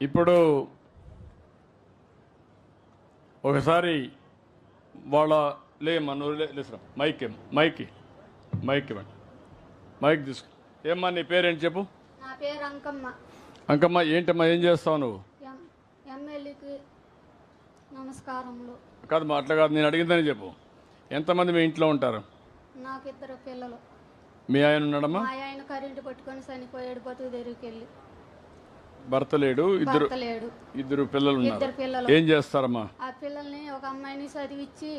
ఇప్పుడు ఒకసారి వాళ్ళ లే లేసురా మైక్ ఏం మైక్ మైక్ ఇవ్వండి. మైక్ తీసుకో. ఏమ్మా నీ పేరేంటి చెప్పు? నా పేరు అంకమ్మ. అంకమ్మ ఏంటమ్మా ఏం చేస్తావు నువ్వు? ఎమ్మెల్యేకి నమస్కారములు. కాదు మా అట్లా కాదు నేను అడిగిందని చెప్పు. ఎంతమంది మీ ఇంట్లో ఉంటారు? నాకు ఇద్దరు పిల్లలు. మీ ఆయన ఉన్నాడమ్మా? మా ఆయన కరెంటు పట్టుకొని చనిపోయాడు బతుకు తెరికి వెళ్ళి. భర్త లేడు ఇద్దరు భర్త లేడు. ఇద్దరు పిల్లలు ఉన్నారు ఇద్దరు పిల్లలు. ఏం చేస్తారమ్మా? ఆ పిల్లల్ని ఒక అమ్మాయిని చదివించి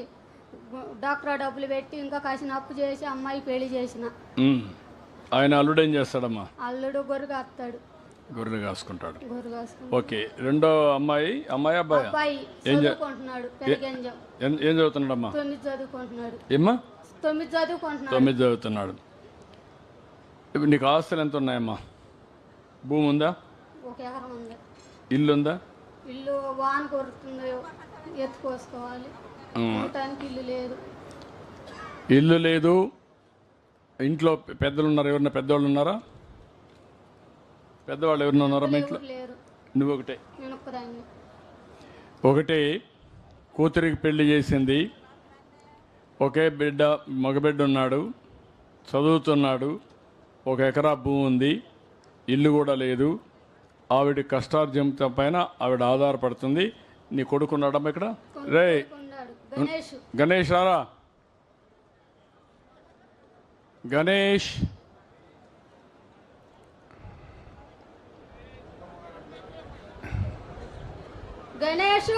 డాక్టర్ డబ్బులు పెట్టి ఇంకా కాసిన అప్పు చేసి అమ్మాయి పెళ్ళి చేసిన. ఉమ్. ఆయన అల్లుడు ఏం చేస్తాడమ్మా? అల్లుడు గొర్రెలు కాసుకుంటాడు. గొర్రె కాసుకుని ఓకే రెండో అమ్మాయి అమ్మాయి అబ్బాయి? అబ్బాయి చదువుకుంటున్నాడు పెరిగంజం ఏం ఏం చదువుతున్నాడమ్మా? తొమ్మిది చదువుకుంటున్నాడు. ఏమ్మా? తొమ్మిది చదువుకుంటున్నాడు. తొమ్మిది చదువుతున్నాడు. ఇప్పుడు నీకు ఆస్తులు ఎంత ఉన్నాయమ్మా భూమి ఉందా? ఒక ఎకరం ఉంది. ఇల్లు ఉందా ఇల్లు వాన కొడుతుంది ఎత్తుకోసుకోవాలి ఉండటానికి ఇల్లు లేదు. ఇల్లు లేదు. ఇంట్లో పెద్దలు ఉన్నారు ఎవరన్నా పెద్దవాళ్ళు ఉన్నారా పెద్దవాళ్ళు ఎవరన్నా ఉన్నారా మీ ఇంట్లో? నువ్వు ఒకటే ఒకటి కూతురికి పెళ్ళి చేసింది. ఒకే బిడ్డ మగబిడ్డ ఉన్నాడు చదువుతున్నాడు. ఒక ఎకరా భూమి ఉంది. ఇల్లు కూడా లేదు. ఆవిడ కష్టార్జితం పైన ఆవిడ ఆధారపడుతుంది. నీ కొడుకున్నాడమ్మా ఇక్కడ? రే గణేష్ రారా? గణేష్. గణేష్!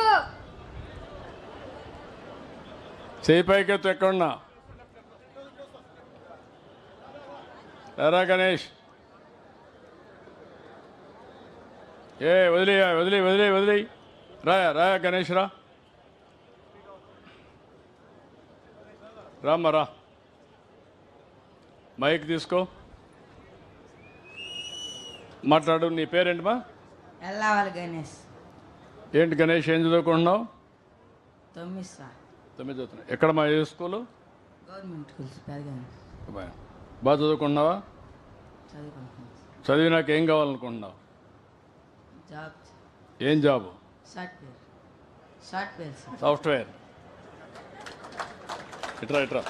చేయి పైకెత్తు ఎక్కడున్నా? రారా గణేష్? ఏ వదిలే వదిలే వదిలే వదిలే రా రా గణేష్ రా. రామ్మా రా. మైక్ తీసుకో. మాట్లాడు నీ పేరేంటమ్మా ఎల్లావాలి గణేష్. ఏంటి గణేష్ ఏం చదువుకుంటున్నావు? తొమ్మిది సార్. తొమ్మిది చదువుతున్నావు. ఎక్కడ మా ఏ స్కూలు? గవర్నమెంట్ స్కూల్స్ బాగా చదువుకుంటున్నావా? చదువుకుంటున్నాను చదివినాక ఏం కావాలనుకుంటున్నావు? జాబ్ ఏం జాబు? సాఫ్ట్వేర్. Software software. ఇట్రా ఇట్రా.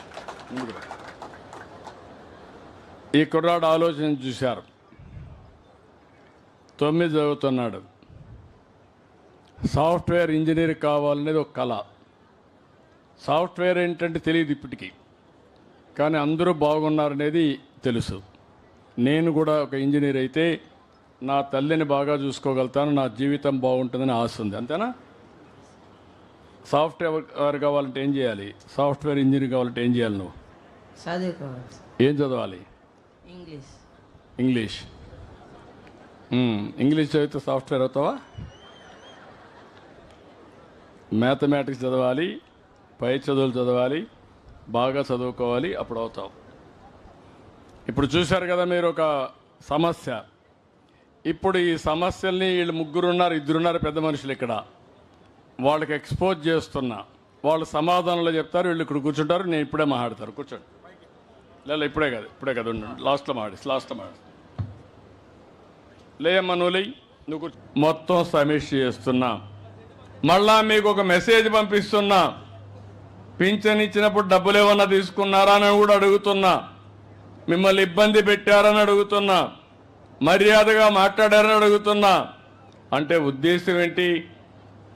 ఈ కుర్రాడు ఆలోచన చూశారు. తొమ్మిది చదువుతున్నాడు. సాఫ్ట్వేర్ ఇంజనీర్ కావాలనేది ఒక కళ. సాఫ్ట్వేర్ ఏంటంటే తెలియదు ఇప్పటికీ. కానీ అందరూ బాగున్నారనేది తెలుసు. నేను కూడా ఒక ఇంజనీర్ అయితే నా తల్లిని బాగా చూసుకోగలుగుతాను నా జీవితం బాగుంటుందని ఆశ ఉంది. అంతేనా? సాఫ్ట్వేర్ కావాలంటే ఏం చేయాలి? సాఫ్ట్వేర్ ఇంజనీర్ కావాలంటే ఏం చేయాలి నువ్వు? చదువుకోవాలి. ఏం చదవాలి? ఇంగ్లీష్. ఇంగ్లీష్. ఇంగ్లీష్ చదివితే సాఫ్ట్వేర్ అవుతావా? మ్యాథమెటిక్స్ చదవాలి పై చదువులు చదవాలి బాగా చదువుకోవాలి అప్పుడు అవుతావు. ఇప్పుడు చూశారు కదా మీరు ఒక సమస్య. ఇప్పుడు ఈ సమస్యల్ని వీళ్ళు ముగ్గురున్నారు ఇద్దరున్నారు పెద్ద మనుషులు ఇక్కడ. వాళ్ళకి ఎక్స్పోజ్ చేస్తున్నా. వాళ్ళు సమాధానంలో చెప్తారు వీళ్ళు ఇక్కడ కూర్చుంటారు నేను ఇప్పుడే మాట్లాడతారు కూర్చోండి. లేదా ఇప్పుడే కాదు ఇప్పుడే కదా ఉండండి లాస్ట్లో మాట్లాడి లాస్ట్లో మాట్లాడి. లేమ్మా నువ్వు నువ్వు మొత్తం సమీక్ష చేస్తున్నా. మళ్ళా మీకు ఒక మెసేజ్ పంపిస్తున్నా. పింఛన్ ఇచ్చినప్పుడు డబ్బులు ఏమన్నా తీసుకున్నారా అని కూడా అడుగుతున్నా. మిమ్మల్ని ఇబ్బంది పెట్టారని అడుగుతున్నా. మర్యాదగా మాట్లాడారని అడుగుతున్నా. అంటే ఉద్దేశం ఏంటి?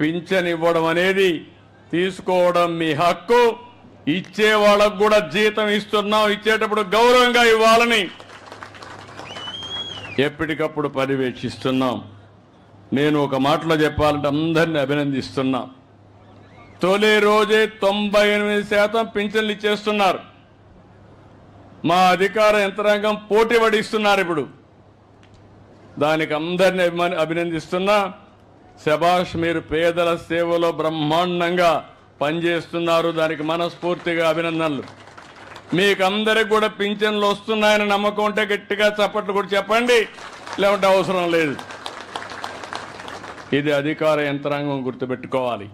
పింఛన్ ఇవ్వడం అనేది తీసుకోవడం మీ హక్కు. ఇచ్చే వాళ్ళకు కూడా జీతం ఇస్తున్నాం. ఇచ్చేటప్పుడు గౌరవంగా ఇవ్వాలని ఎప్పటికప్పుడు పర్యవేక్షిస్తున్నాం. నేను ఒక మాటలో చెప్పాలంటే అందరిని అభినందిస్తున్నా. తొలి రోజే తొంభై ఎనిమిది శాతం పింఛన్లు ఇచ్చేస్తున్నారు. మా అధికార యంత్రాంగం పోటీ పడిస్తున్నారు ఇప్పుడు. దానికి అందరిని అభిమాని అభినందిస్తున్నా. శభాష్ మీరు పేదల సేవలో బ్రహ్మాండంగా పనిచేస్తున్నారు. దానికి మనస్ఫూర్తిగా అభినందనలు. మీకు అందరికి కూడా పింఛన్లు వస్తున్నాయని నమ్మకం ఉంటే గట్టిగా చప్పట్లు కూడా చెప్పండి. లేకుంటే అవసరం లేదు. ఇది అధికార యంత్రాంగం గుర్తుపెట్టుకోవాలి.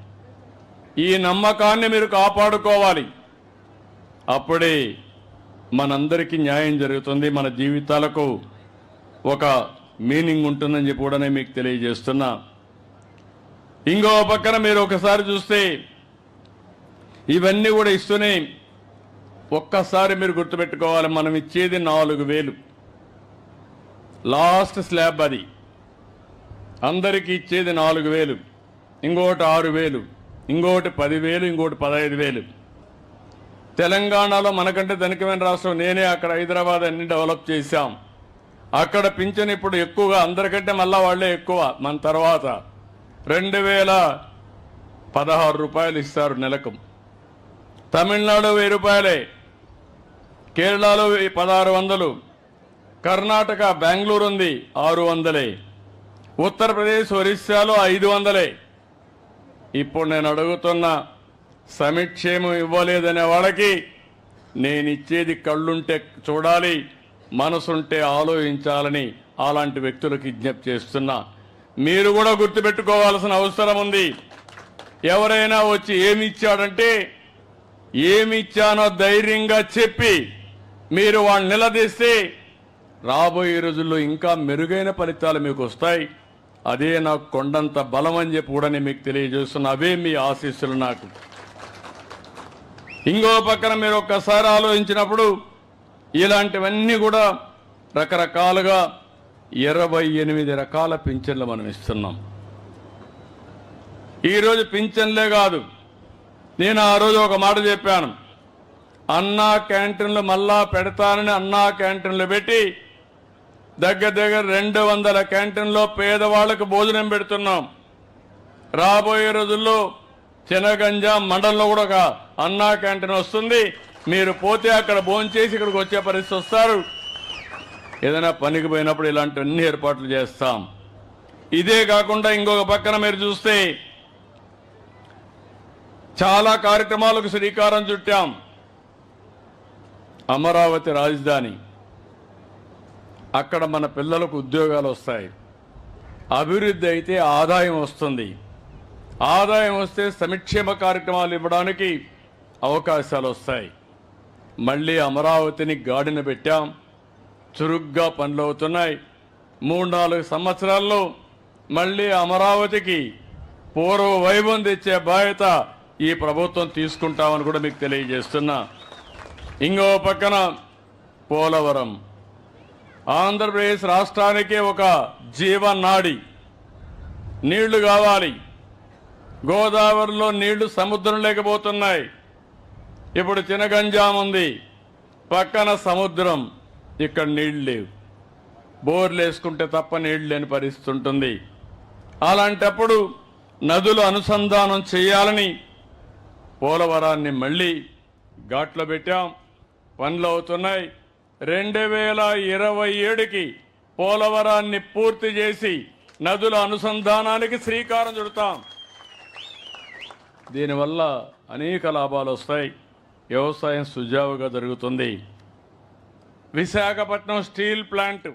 ఈ నమ్మకాన్ని మీరు కాపాడుకోవాలి. అప్పుడే మనందరికీ న్యాయం జరుగుతుంది. మన జీవితాలకు ఒక మీనింగ్ ఉంటుందని చెప్పి కూడా మీకు తెలియజేస్తున్నా. ఇంకో పక్కన మీరు ఒకసారి చూస్తే ఇవన్నీ కూడా ఇస్తూనే ఒక్కసారి మీరు గుర్తుపెట్టుకోవాలి మనం ఇచ్చేది నాలుగు వేలు. లాస్ట్ స్లాబ్ అది. అందరికీ ఇచ్చేది నాలుగు వేలు. ఇంకోటి ఆరు వేలు. ఇంకోటి పదివేలు ఇంకోటి పదహైదు వేలు. తెలంగాణలో మనకంటే ధనికమైన రాష్ట్రం నేనే. అక్కడ హైదరాబాద్ అన్ని డెవలప్ చేశాం. అక్కడ పింఛన్ ఇప్పుడు ఎక్కువగా అందరికంటే మళ్ళా వాళ్ళే ఎక్కువ. మన తర్వాత రెండు వేల పదహారు రూపాయలు ఇస్తారు నెలకు. తమిళనాడు వెయ్యి రూపాయలే. కేరళలో వెయ్యి- పదహారు వందలు. కర్ణాటక బెంగళూరు ఉంది ఆరు వందలే. ఉత్తరప్రదేశ్ ఒరిస్సాలో ఐదు వందలే. ఇప్పుడు నేను అడుగుతున్న సమిక్షేమం ఇవ్వలేదనే వాళ్ళకి నేను ఇచ్చేది కళ్ళుంటే చూడాలి. మనసుంటే ఆలోచించాలని అలాంటి వ్యక్తులకు విజ్ఞప్తి చేస్తున్నా. మీరు కూడా గుర్తుపెట్టుకోవాల్సిన అవసరం ఉంది. ఎవరైనా వచ్చి ఏమి ఇచ్చాడంటే ఏమి ఇచ్చానో ధైర్యంగా చెప్పి మీరు వాళ్ళని నిలదీస్తే రాబోయే రోజుల్లో ఇంకా మెరుగైన ఫలితాలు మీకు వస్తాయి. అదే నాకు కొండంత బలం అని చెప్పి కూడా నేను మీకు తెలియజేస్తున్నా. అవే మీ ఆశీస్సులు నాకు. ఇంకో పక్కన మీరు ఒక్కసారి ఆలోచించినప్పుడు ఇలాంటివన్నీ కూడా రకరకాలుగా ఇరవై ఎనిమిది రకాల పింఛన్లు మనం ఇస్తున్నాం. ఈరోజు పింఛన్లే కాదు. నేను ఆ రోజు ఒక మాట చెప్పాను. అన్నా క్యాంటీన్లు మళ్ళా పెడతానని అన్నా క్యాంటీన్లు పెట్టి దగ్గర దగ్గర రెండు వందల క్యాంటీన్లో పేదవాళ్ళకు భోజనం పెడుతున్నాం. రాబోయే రోజుల్లో చినగంజ మండలంలో కూడా ఒక అన్నా క్యాంటీన్ వస్తుంది. మీరు పోతే అక్కడ భోంచేసి ఇక్కడికి వచ్చే పరిస్థితి వస్తారు. ఏదైనా పనికి పోయినప్పుడు ఇలాంటివన్నీ ఏర్పాట్లు చేస్తాం. ఇదే కాకుండా ఇంకొక పక్కన మీరు చూస్తే చాలా కార్యక్రమాలకు శ్రీకారం చుట్టాం. అమరావతి రాజధాని. అక్కడ మన పిల్లలకు ఉద్యోగాలు వస్తాయి. అభివృద్ధి అయితే ఆదాయం వస్తుంది. ఆదాయం వస్తే సంక్షేమ కార్యక్రమాలు ఇవ్వడానికి అవకాశాలు వస్తాయి. మళ్ళీ అమరావతిని గాడిన పెట్టాం. చురుగ్గా పనులు అవుతున్నాయి మూడు నాలుగు సంవత్సరాల్లో మళ్ళీ అమరావతికి పూర్వ వైభవం తెచ్చే బాధ్యత ఈ ప్రభుత్వం తీసుకుంటామని కూడా మీకు తెలియజేస్తున్నా. ఇంకో పక్కన పోలవరం. ఆంధ్రప్రదేశ్ రాష్ట్రానికి ఒక జీవనాడి. నీళ్ళు కావాలి. గోదావరిలో నీళ్ళు సముద్రం లేకపోతున్నాయి. ఇప్పుడు చినగంజాం ఉంది. పక్కన సముద్రం. ఇక్కడ నీళ్ళు లేవు. బోర్లు వేసుకుంటే తప్ప నీళ్ళు లేని పరిస్థితి ఉంటుంది. అలాంటప్పుడు నదులు అనుసంధానం చేయాలని పోలవరాన్ని మళ్ళీ ఘాట్లో పెట్టాం. పనులు అవుతున్నాయి. రెండు వేల ఇరవై ఏడుకి పోలవరాన్ని పూర్తి చేసి నదుల అనుసంధానానికి శ్రీకారం చుడతాం. దీనివల్ల అనేక లాభాలు వస్తాయి. వ్యవసాయం సుజావుగా జరుగుతుంది. విశాఖపట్నం స్టీల్ ప్లాంట్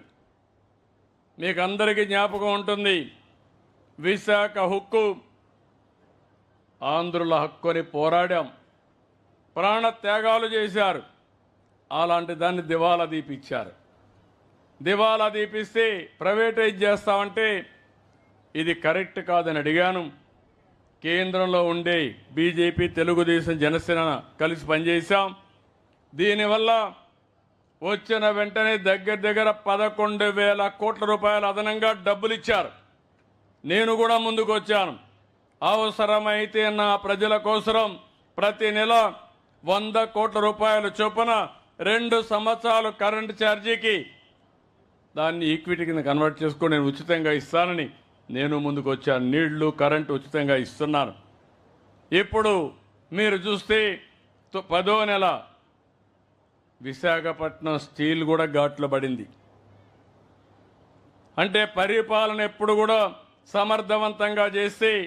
మీకు అందరికీ జ్ఞాపకం ఉంటుంది. విశాఖ హుక్కు ఆంధ్రుల హక్కుని పోరాడాం. ప్రాణ త్యాగాలు చేశారు. అలాంటి దాన్ని దివాలా దీపిచ్చారు దివాలా దీపిస్తే ప్రైవేటైజ్ చేస్తామంటే ఇది కరెక్ట్ కాదని అడిగాను. కేంద్రంలో ఉండే బీజేపీ తెలుగుదేశం జనసేన కలిసి పనిచేశాం. దీనివల్ల వచ్చిన వెంటనే దగ్గర దగ్గర పదకొండు వేల కోట్ల రూపాయలు అదనంగా డబ్బులు ఇచ్చారు నేను కూడా ముందుకు వచ్చాను అవసరమైతే నా ప్రజల కోసరం ప్రతి నెల వంద కోట్ల రూపాయల చొప్పున రెండు సంవత్సరాలు కరెంటు ఛార్జీకి దాన్ని ఈక్విటీ కింద కన్వర్ట్ చేసుకుని నేను ఉచితంగా ఇస్తానని నేను ముందుకు వచ్చాను నీళ్ళు కరెంటు ఉచితంగా ఇస్తున్నాను ఇప్పుడు మీరు చూస్తే పదో నెల విశాఖపట్నం స్టీల్ కూడా ఘాట్లో పడింది. అంటే పరిపాలన ఎప్పుడు కూడా సమర్థవంతంగా చేస్తే